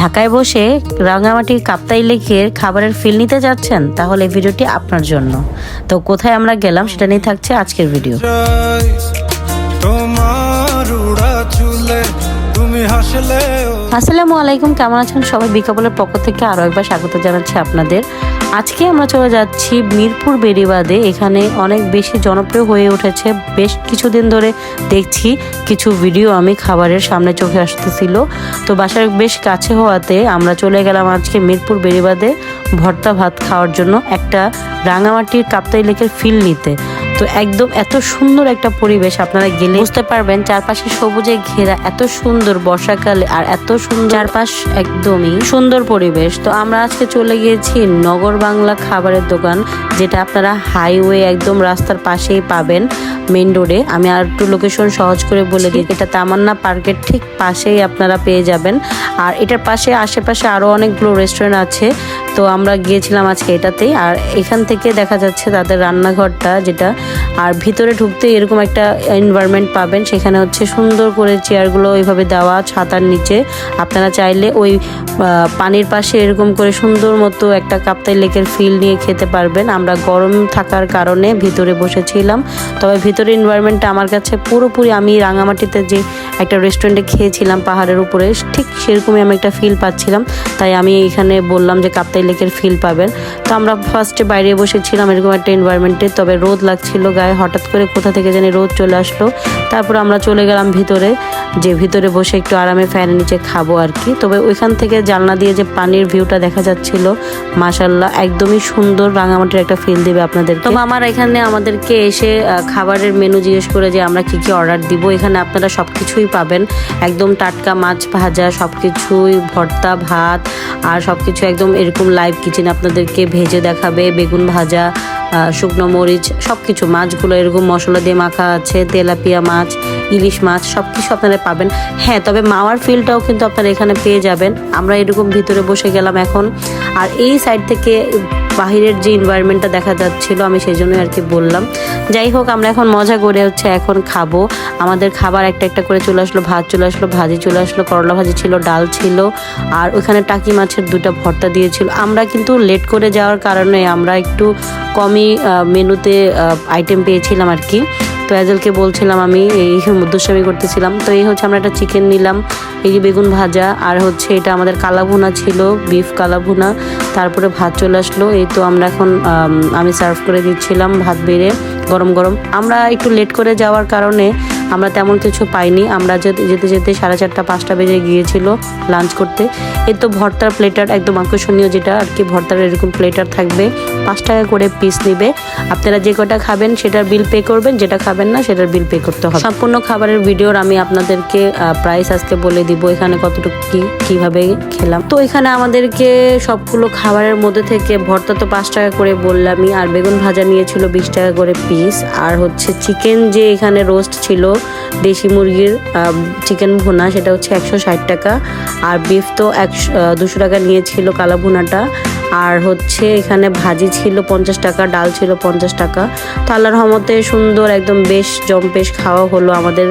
ঢাকায় বসে রাঙামাটির কাপ্তাই লেকের খাবারের ফিল নিতে যাচ্ছেন, তাহলে এই ভিডিওটি আপনার জন্য। তো কোথায় আমরা গেলাম সেটা নিয়ে থাকছে আজকের ভিডিও আসসালামু আলাইকুম, কেমন আছেন সবাই? বিকাবলের পক্ষ থেকে আরও একবার স্বাগত জানাচ্ছি আপনাদের। আজকে আমরা চলে যাচ্ছি মিরপুর বেরিবাদে এখানে অনেক বেশি জনপ্রিয় হয়ে উঠেছে। বেশ কিছুদিন ধরে দেখছি কিছু ভিডিও আমি খাবারের সামনে চোখে আসতেছিল। তো বাসার বেশ কাছে হওয়াতে আমরা চলে গেলাম আজকে মিরপুর বেরিবাদে ভর্তা ভাত খাওয়ার জন্য একটা রাঙামাটির কাপ্তাই লেকের ফিল নিতে। তো একদম এত সুন্দর একটা পরিবেশ আপনারা গেলে বুঝতে পারবেন চারপাশে সবুজে ঘেরা এত সুন্দর বর্ষাকালে আর এত সুন্দর চারপাশ একদমই সুন্দর পরিবেশ। তো আমরা আজকে চলে গিয়েছি নগর বাংলা খাবারের দোকান, যেটা আপনারা হাইওয়ে একদম রাস্তার পাশেই পাবেন মেন রোডে। আমি আর একটু লোকেশন সহজ করে বলে দিই। এটা তামান্না পার্কের ঠিক পাশেই আপনারা পেয়ে যাবেন। আর এটার পাশে আশেপাশে আরও অনেকগুলো রেস্টুরেন্ট আছে। তো আমরা গিয়েছিলাম আজকে এটাতেই। আর এখান থেকে দেখা যাচ্ছে তাদের রান্নাঘরটা যেটা আর ভিতরে ঢুকতে এরকম একটা এনভায়রনমেন্ট পাবেন। সেখানে হচ্ছে সুন্দর করে চেয়ারগুলো ওইভাবে দেওয়া, ছাতার নিচে। আপনারা চাইলে ওই পানির পাশে এরকম করে সুন্দর মতো একটা কাপ্তাই লেকের ফিল নিয়ে খেতে পারবেন। আমরা গরম থাকার কারণে ভিতরে বসেছিলাম। তবে ভিতরে এনভায়রনমেন্টটা আমার কাছে পুরোপুরি আমি রাঙামাটিতে যে একটা রেস্টুরেন্টে খেয়েছিলাম পাহাড়ের উপরে, ঠিক সেরকমই আমি একটা ফিল পাচ্ছিলাম। তাই আমি এখানে বললাম যে কাপ্তাই লেকের ফিল পাবেন। তো আমরা ফার্স্টে বাইরে বসেছিলাম এরকম একটা এনভায়রনমেন্টে তবে রোদ লাগছিল গায়ে হঠাৎ করে কোথা থেকে জানি রোদ চলে আসলো। তারপর আমরা চলে গেলাম ভিতরে, যে ভিতরে বসে একটু আরামে ফ্যানের নিচে খাব আর কি। তবে ওইখান থেকে জানলা দিয়ে যে পানির ভিউটা দেখা যাচ্ছিল মাসাল্লাহ একদমই সুন্দর রাঙামাটির একটা ফিল দিবে আপনাদের তবে আমার এখানে আমাদেরকে এসে খাবারের মেনু জিজ্ঞেস করে যে আমরা কি কি অর্ডার দিব, এখানে আপনারা সব কিছুই পাবেন। একদম টাটকা মাছ ভাজা সব কিছুই ভর্তা, ভাত, আর সব কিছু একদম এরকম লাইভ কিচেন আপনাদেরকে ভেজে দেখাবে, বেগুন ভাজা শুকনো মরিচ সব কিছু মাছগুলো, এরকম মশলা দিয়ে মাখা আছে, তেলাপিয়া মাছ, ইলিশ মাছ সব কিছু আপনারা পাবেন। হ্যাঁ তবে মাওয়ার ফিলটাও কিন্তু আপনারা এখানে পেয়ে যাবেন। আমরা এরকম ভিতরে বসে গেলাম এখন। আর এই সাইড থেকে বাহিরের যে এনভায়রনমেন্টটা দেখা যাচ্ছিল, আমি সেই জন্যই আর কি বললাম। যাই হোক, আমরা এখন মজা করে হচ্ছে এখন খাব। আমাদের খাবার একটা একটা করে চলে আসলো, ভাত চলে আসলো, ভাজি চলে আসলো, করলা ভাজি ছিল, ডাল ছিল, আর ওখানে টাকি মাছের দুটো ভর্তা দিয়েছিল। আমরা কিন্তু লেট করে যাওয়ার কারণে আমরা একটু কমই মেনুতে আইটেম পেয়েছিলাম আর কি। তো অ্যাজেলকে বলছিলাম আমি, এই মধ্যস্বামী করতেছিলাম। তো এই হচ্ছে আমরা একটা চিকেন নিলাম, এই যে বেগুন ভাজা, আর হচ্ছে এটা আমাদের কালাভুনা ছিল বিফ কালাভুনা তারপরে ভাত চলে আসলো, এই তো আমরা এখন, আমি সার্ভ করে দিচ্ছিলাম ভাত বেড়ে গরম গরম। আমরা একটু লেট করে যাওয়ার কারণে আমরা তেমন কিছু পাইনি। আমরা যেতে যেতে যেতে সাড়ে চারটা, পাঁচটা বেজে গিয়েছিল লাঞ্চ করতে। এর তো ভর্তার প্লেটার একদম আকর্ষণীয় যেটা, আর কি ভর্তার এরকম প্লেটার থাকবে। পাঁচ টাকা করে পিস নেবে। আপনারা যে কটা খাবেন সেটার বিল পে করবেন, যেটা খাবেন না সেটার বিল পে করতে হবে। সম্পূর্ণ খাবারের ভিডিওর আমি আপনাদেরকে প্রাইস আজকে বলে দিব এখানে কতটুকু কি, কীভাবে খেলাম। তো এখানে আমাদেরকে সবগুলো খাবারের মধ্যে থেকে ভর্তা তো পাঁচ টাকা করে বললামই, আর বেগুন ভাজা নিয়েছিল বিশ টাকা করে পিস আর হচ্ছে চিকেন যে এখানে রোস্ট ছিল দেশি মুরগির চিকেন ভুনা, সেটা হচ্ছে একশো ষাট টাকা। আর বিফ তো একশো দুশো টাকা নিয়েছিল কালা ভুনাটা। আর হচ্ছে এখানে ভাজি ছিল পঞ্চাশ টাকা, ডাল ছিল পঞ্চাশ টাকা। তো আল্লাহর রহমতে সুন্দর, একদম বেশ জম্পেশ খাওয়া হলো আমাদের।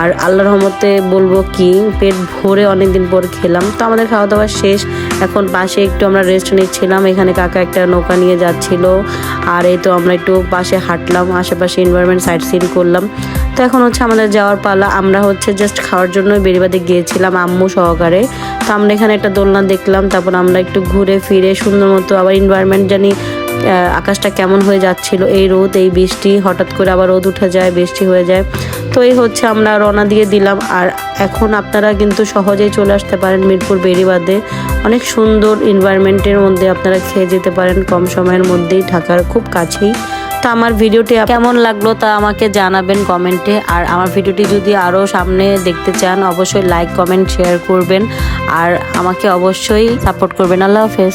আর আল্লাহর রহমতে বলব কি, পেট ভরে অনেক দিন পর খেলাম। তো আমাদের খাওয়া দাওয়া শেষ। এখন পাশে একটু আমরা রেস্ট নিচ্ছিলাম। এখানে কাকা একটা নৌকা নিয়ে যাচ্ছিল। আর এই তো আমরা একটু পাশে হাঁটলাম। আশেপাশে এনভায়রনমেন্ট সাইড সিন করলাম। তো এখন হচ্ছে আমাদের যাওয়ার পালা। আমরা হচ্ছে জাস্ট খাওয়ার জন্য বেরিবাদে গিয়েছিলাম আম্মু সহকারে। তো আমরা এখানে একটা দোলনা দেখলাম, তারপর আমরা একটু ঘুরে ফিরে সুন্দর মতো আবার এনভায়রনমেন্ট জানি আকাশটা কেমন হয়ে যাচ্ছিল। এই রোদ, এই বৃষ্টি, হঠাৎ করে আবার রোদ উঠে যায়, বৃষ্টি হয়ে যায়। তো এই হচ্ছে আমরা রওনা দিয়ে দিলাম। আর এখন আপনারা কিন্তু সহজেই চলে আসতে পারেন মিরপুর বেরিবাদে অনেক সুন্দর এনভায়রনমেন্টের মধ্যে আপনারা খেয়ে যেতে পারেন কম সময়ের মধ্যেই, ঢাকার খুব কাছেই। তো আমার ভিডিওটি কেমন লাগল তা আমাকে জানাবেন কমেন্টে। আর আমার ভিডিওটি যদি আরও সামনে দেখতে চান, অবশ্যই লাইক কমেন্ট শেয়ার করবেন। আর আমাকে অবশ্যই সাপোর্ট করবেন। আল্লাহ হাফেজ।